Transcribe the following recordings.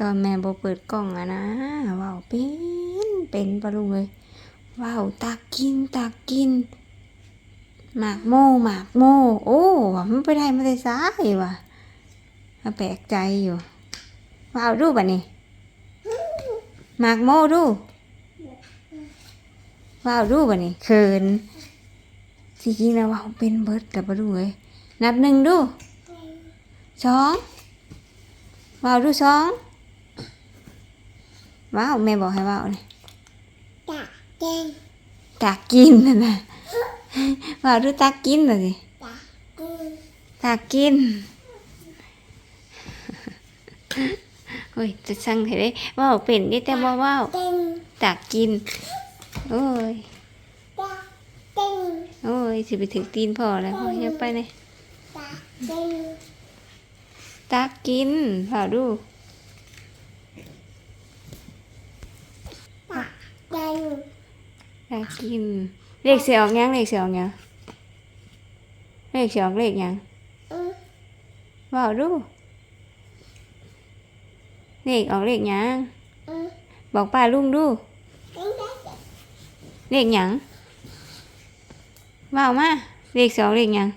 ตอนแม่บเปิดกล้องอะนะว้าวเป็นเป็นปะลุงเลยว้าวตักกินตักกินหมากโมหมากโมโอ้ว่ามันไปได้มาได้ซ้ายว่ะมาแปลกใจอยู่ว้าวดูบัดนี้หมากโมดูว้าวดูบัดนี้เขินสิจริงแล้วว้าวเป็นเบิดกับปะลุงเลยนับหนึ่งดูสองว้าวดูสอง ว้าวแม่บอกให้ว้าวนี่ตะเก่งตักกินนะนะว้าวดูตักกินน่ะสิตะกูตักกินโอ้ยจะสั่งให้ได้ว้าวเป็นนี่แต่บ่ว้าวเก่งตักกินโอ้ยตะเก่งโอ้ยสิไปถึงตีนพ่อแล้วพ่ออย่าไปเลยตะเก่งตักกินว้าวดู ตะ เก่งตักกิน เลขเสียออกยังเลขเสียออกยังเลขเสียออกเลขยังอือว้าวดูเลขออกเลขยังอือบอกป้าลุงดูเก่งได้เลขหยังว้าวมาเลขสองเลขหยัง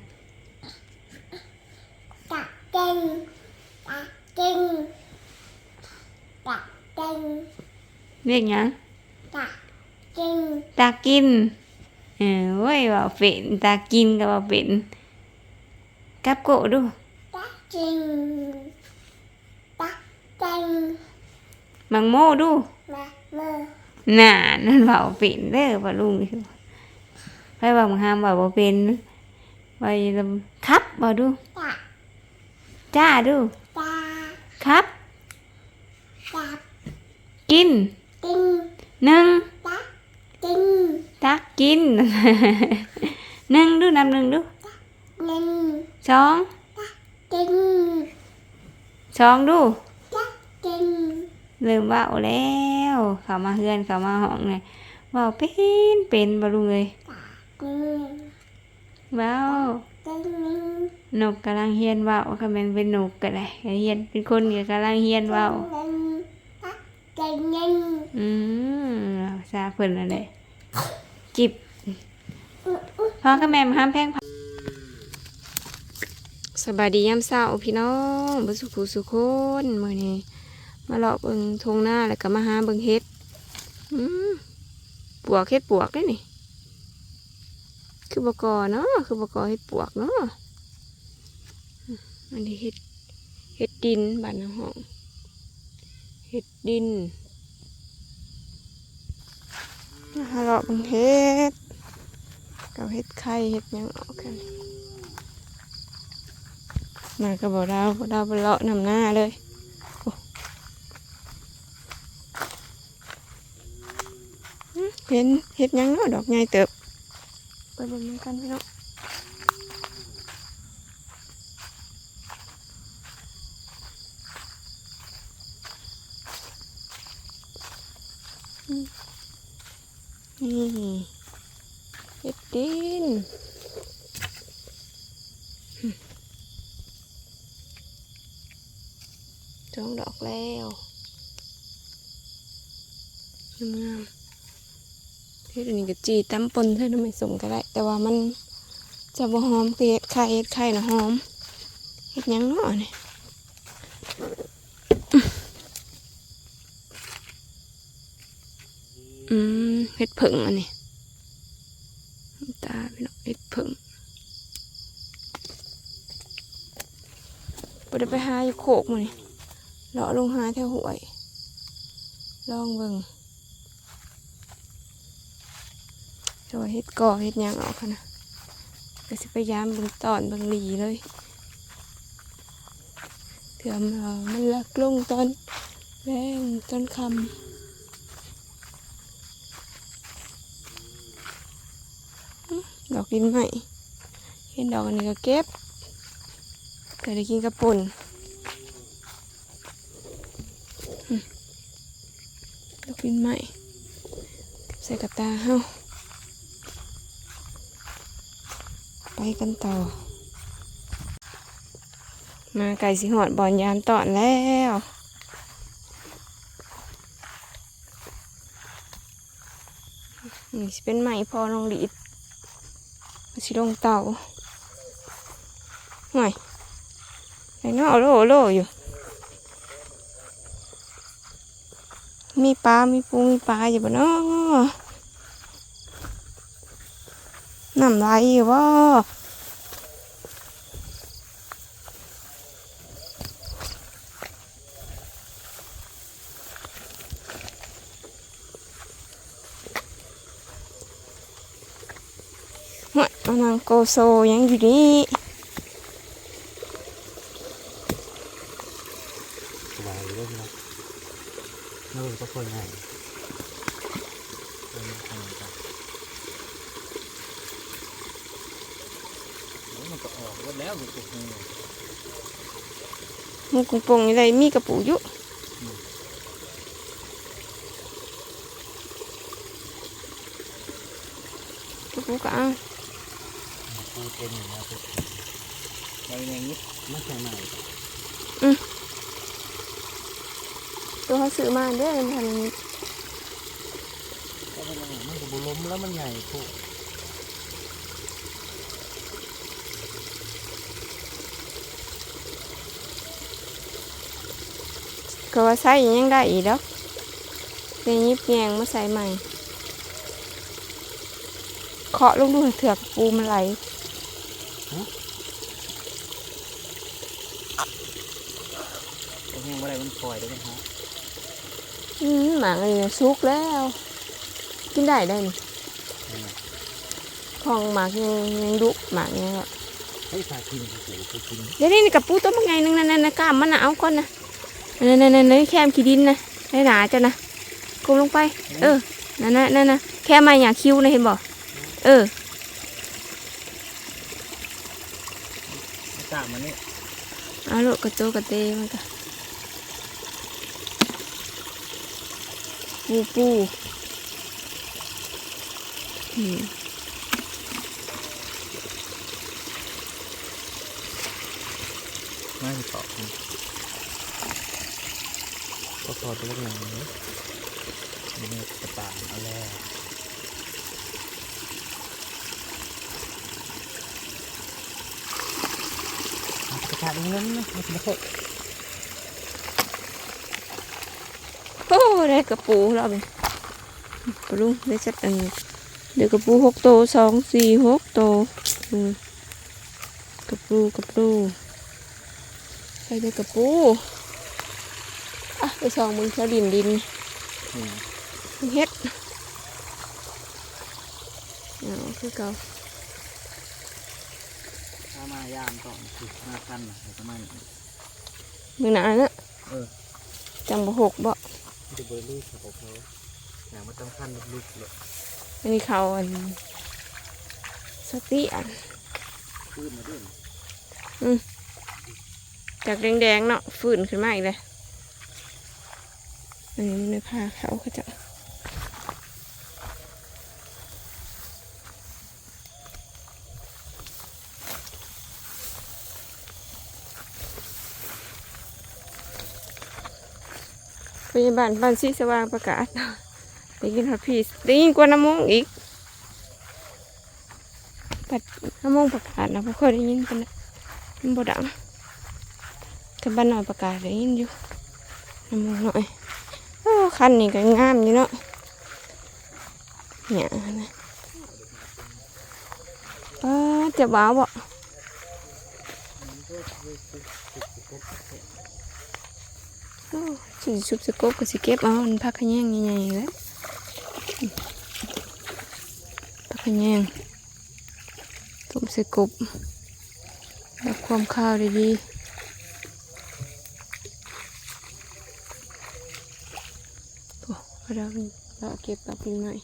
ตะเก่งตะเก่งตะเก่งเลขหยังตะเก่งตากินเออเว้ยว่าเป็นตากินก็ว่าเป็นกับโกะดูตะเก่งตะเก่งมังโมดูมาเมื่อน่านั่นว่าเป็นเด้อป้าลุงไปว่ามังหามว่าบ่เป็นไปลำครับบ่ดูตะจ้าดูตาครับตะกินกินหนึ่งตะ กินตักกินหนึ่งดูนับหนึ่งดูหนึ่งสองกินสองดูตะกินเริ่มเว่าแล้วเขามาเฮือนเขามาห้องเนี่ยเว่าเป็นเป็นบลุงเลยกินเว้ากินนกกำลังเฮียนเว้าค่ะแม่นเป็นนกก็ได้เฮียนเป็นคนก็กำลังเฮียนเว้าตะกินหนึ่งอืม ซาเพิ่นนั่นแหละจิบพ่อกับแม่มาห้ามแพงสบายดียามเช้าพี่น้องบ่สุขสุขคนมื้อนี้มาเลาะเบิงทงหน้าแล้วก็มาหาเบิงเฮ็ดปวกเฮ็ดปวกได้นี่ คือบกอเนาะคือบกอเฮ็ดปวกเนาะอันนี้เฮ็ดเฮ็ดดินบ้านห้องเฮ็ดดิน ฮาเลาะเบังเฮ็ดกับเฮ็ดไข่เฮ็ดยังออกกันมาก็บอกเราบอกเราไปเลาะนำหน้าเลยเห็นเฮ็ดยังเนาะดอกใหญ่เติบไปเบิ่งนกันพี่น้องอืม นี่เห็ดดินอืมสองดอกแล้วงามเฮ็ดอันนี้ก็จีตำปนใส่น้ำมันสมก็ได้ แต่ว่ามันจะบ่หอมคือเฮ็ดไข่เฮ็ดไข่นะหอมเฮ็ดยังเนาะนี่อืม เฮ็ดผึ่งอันนี้ตาพี่น้องเฮ็ดผึ่งบ่ได้ไปหาอยู่โคกมื้อนี้เลาะลงหาแถวหวย ลองเบิ่งจะว่าเฮ็ดก่อเฮ็ดยังออกค่ะนะก็สิพยายามเบิ่งตอนเบิ่งหลีเลยเถื่อนมันลักลงตอนแรงตอนคำ อกดินไหม่เห็นดอกอันนี้ก็เก็บเกิดได้กินกระปุ่นดอกดินไหม่ใส่กับตาเฮาไปกันต่อ มาไก่สิหอดบอนยามต่อนแล้วนี่เป็นไม้พอลงดีด สิลงเตาห่อยไอ้เนาะโลโลอยู่ มีปลา มีปู มีปลาอยู่บ่เนาะน้ำลายอยู่บ่ หวยมานางโกโซยังอยู่นี่สบายอยู่ด้วยนะน่าจะค่อยง่ายมันก็ออกหมดแล้วมันก็คงหมูกุ้งปงนี่ได้มีกระปูอยู่กระปูก็เอาปู เต็มอยู่แล้ไปอย่างนี้ไม่ใช่ใหม่ตัวเขาซื้อมาเด้อมันทำอย่างนี้ก็เป็มันก็บุล้มแล้วมันใหญ่ปูก็ว่าใส่ยังได้อีกดอกเป็นยิบแยงมาใส่ใหม่เคาะลงดูเถือกปูมันไหล แห้งว่าอะไรมันปล่อยได้ไหมฮะอืมหมาอันนี้สุกแล้ว กินได้ได้นี่ของหมากยังยังดุหมากยังก็ให้พากินปูไปกินเดี๋ยวนี้นี่กับปูตัวมันไงนึงนั่นนั่นนะกล้ามมันน่ะเอาก่อนนะนั่นนั่นนั่นนั่นแคมขี้ดินนะให้หนาจ้ะนะกุมลงไป เออนั่นนะนั่นนะแค่มาอย่างคิ้วนะเห็นบ่เออ กล้ามันนี่เอาลูกกระโจกระเตมันก็ปูปูอืมน่าจะตอบกันก็พอตัวหนังนี้นี่กระต่ายเอาแล้ว กระต่ายเงินนะมันจะไม่ค่อยโอ้ได้กระปูแล้วเป็นปลุงได้จัดอันเดี๋ยวกระปูหกโตสองสี่หกโตกระปูกระปูใส่ได้กระปูอะไปส่องมึงเขาดินดินเฮ็ดเอาคือเก่าามายามก่อนคือมาคันนะแล้วก็มันมือหนาเนอะเออจังบ่หกบ่จะเบอร์ลูกของเขาอย่างมันต้องคันลูกๆเลยอันนี้เขาอันสติอันปืนมาด้วยจากแดงๆเนาะฝืนขึ้นมาอีกเลยอันนี้ในผ้าเขาเขาจะ พยาบาลบ้านซีสว่างประกาศได้ยินฮอตพีสได้ยินกว่าน้ำมงอีกปัดน้ำมงประกาศนะเพราะเคยได้ยินกันนะมันบ่ดังแต่บ้านหน่อยประกาศได้ยินอยู่น้ำมันหน่อยโอ้คันนี้ก็งามอยู่เนาะเนี่ยนะเออจะบ้าบ่ สิชุบสกบก็สิเก็บเอามันพักขยงใหญ่ๆแล้วพักขยงตุ่มสกบรับความข้าวดีๆโอ้เราเราเก็บแบบนี้หน่อย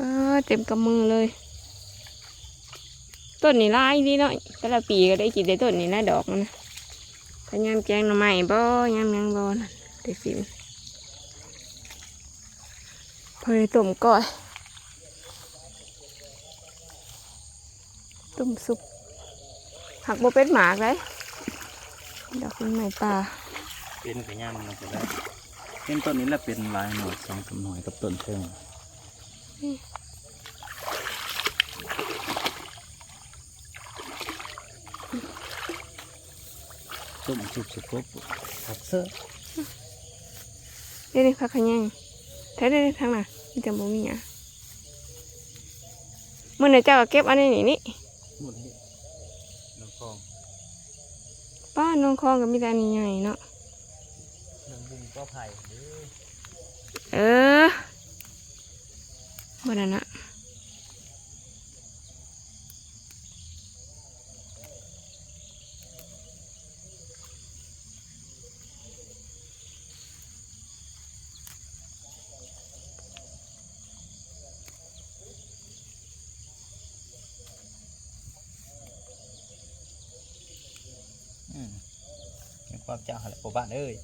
อ้า เต็มกำมือเลย ต้นนี้ลายดีเนาะแต่ละปีก็ได้กินได้ต้นนี้นะดอกมันนะพยายามแกงหน่อไม้บ่ยามยังบ่นะได้ฟินพอได้ต้มก้อยต้มซุปหักโบเป็ดหมากเลยดอกเป็นไม้ป่าเป็นกระย่างมันก็ได้เป็นต้นนี้แหละเป็นลายหน่อยสองสามหน่อยกับต้นเทิง ต้มสุกสุกบผักเสื้อเดี๋ยวนี้พักขะยังแท้ได้ทางน่ะมีแต่บ่มีอะมื่อไหนเจ้าก็เก็บอันนี้นี่นี่หมดเลยน้องคลองป้าน้องคลองก็มีแต่อันนี้ใหญ่เนาะน้องบุ้งก็ไผ่เด้อเออบ่ได้นะ ความเจ้าอะไรพ่บ้านเอ้ย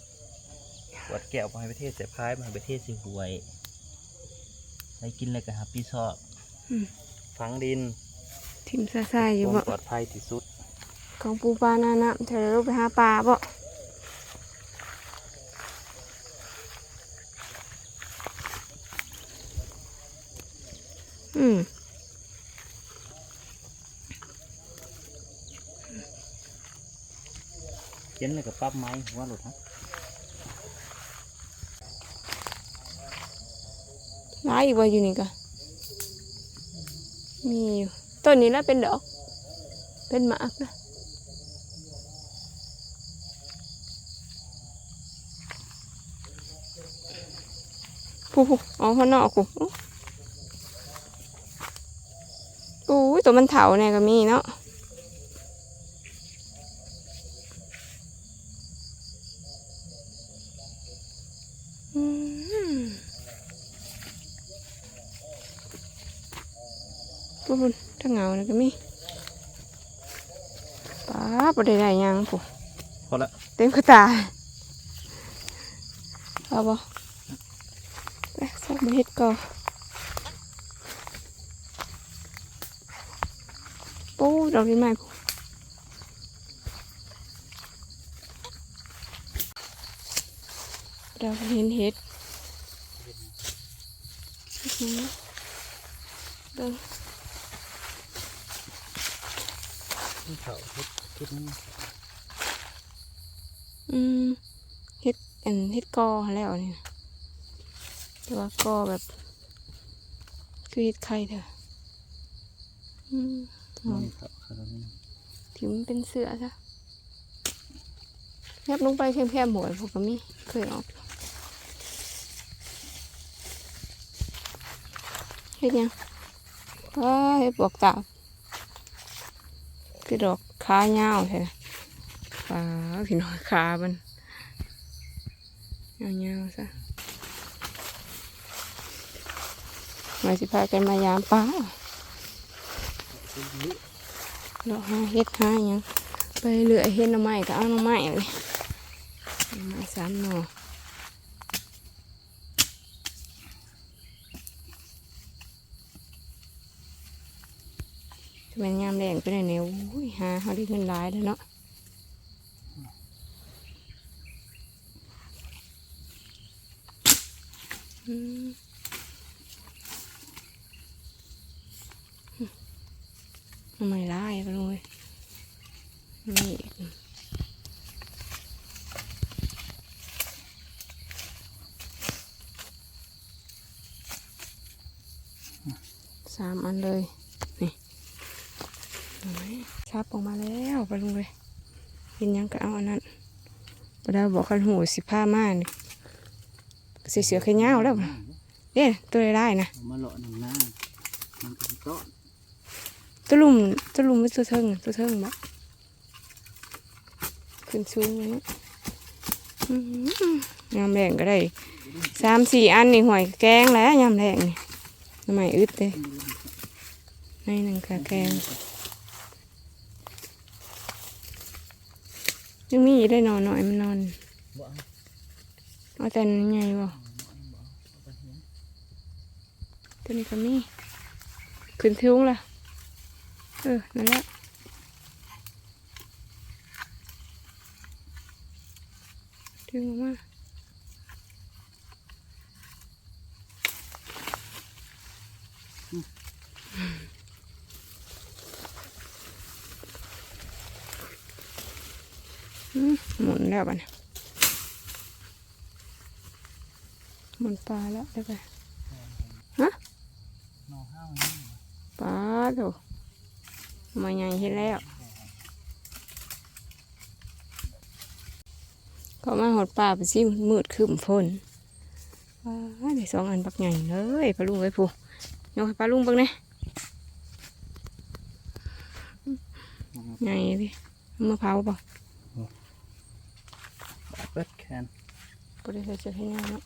ปวดแก้วมาให้ประเทศเสียพายมาให้ประเทศสิหวยให้กินอะไรกันครับพี่ชอบอืมฝังดินทิมซ่าซ่าๆอยู่ควาบ่มปลอดภัยที่สุด ของปูปลาหน้าน้ำเธอลูกไปหาปลาบ่อืม เย็ นเลยกับปั๊บไม้หัว่าหลุดฮะร้ายอีกว่าอยู่นี่ก็มีอยู่ต้นนี้แล้วเป็นดอกเป็นหมากนะผู้ผู้อ๋อข้างนอกกูโอ้ตัวมันเถาเนี่ยก็มีเนาะอืม ปุ๊บถ้าเหงานะก็มีป้าบได้ได้หยังปุ๊พอละเต็มกระตาเอาบ่ไปสักมาเฮ็ดก่อนปูดอกนี้ใหม่ปุ๊เราเห็นเห็ดเฮ็ดหยังนะเบิ่ง ที่เขาคิ ดคิดนี่อืมเฮ็ดอันเฮ็ดกอแล้วนี่แต่ว่ากอแบบ คือเฮ็ดไข่เถอะอืมเอานี่เขาเขาตรงนี้ถิมเป็นเสือซะยับลงไปแคบๆหมวยพวกก็มีเคยออกเฮ็ดยังว้าเฮ็ดบวกตาบคือดอก ขายาวใช่ไหมว้าพี่น้อยขามันยาวๆซะมาสิพากันมายามป้าเราหาเฮ็ดหาหยังไปเลือเฮ็ดหน่อไม้ก็เอาหน่อไม้เลยหน่อไม้สามหน่อ จะเป็นยามแรงไปไหนเนี่ยอุ้ยหาเขาได้เงินหลายแล้วเนาะทำไมไล่ไปเลยนี่สามอันเลย ชับออกมาแล้วไปลงเลยกินหยังก็เอาอันนั้นบดาบอกขันหูสิผ้าม่านนี่เสียเสือแค่เงาวแล้วเด้ตัวได้ๆนะเอามาเลาะหนึ่งหน้ามันก็เป็นก้อนตัวลุมตัวลุมไม่ตัวเทิงตัวเทิงบะขึ้นสูงเลยเนาะอื้อหือยำแรงก็ได้สามสี่อันนี่หอยแกงแล้วยำแรงนี่ทำไมอึดเลยในหนึ่งกะแกง ยังมีอีกได้นอนหน่อยมันนอนบ่เอาเอาแต่นั้นไงบ่ตัวนี้ก็มีขึ้นทุ่งละเออ นั่นแหละดึงออกมาอืม หมุนแล้วบัดนหมุนปลาแล้วได้ไปนอห้าวนี่ปลาโถมาใหญ่เห็นแล้ว ก็มาหดป่าไปสิมืดคืมฝนว้าได้สองอันปักใหญ่เลยปลาลุงไอ้ผู้ยกปลาลุงบ้างเนี่ยใหญ่ดิเอามาเผาเปล่าเปิดแคนก็ได้ให้งานเนาะ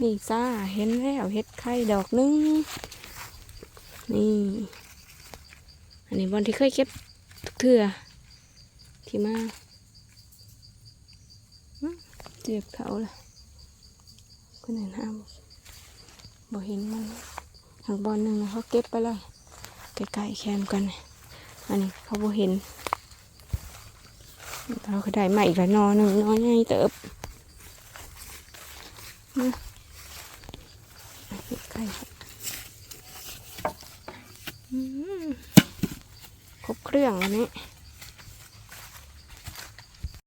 นี่จ้าเห็นแล้วเห็ดไข่ดอกหนึง นี่ อันนี้บอลที่เคยเก็บทุกเทื่อที่มาอื้อเจ็บเขาเลยก็ไหนนะบ่เห็นมันทางบอลหนึ่งเขาเก็บไปเลยใกลๆแคมกัน อันนี้เขาบ่เห็น เราก็ได้ใหม่อีกแล้วนอหนึ่งนอใหญ่เติบมาเอาเก็บไข่ครบเครื่องอันนี้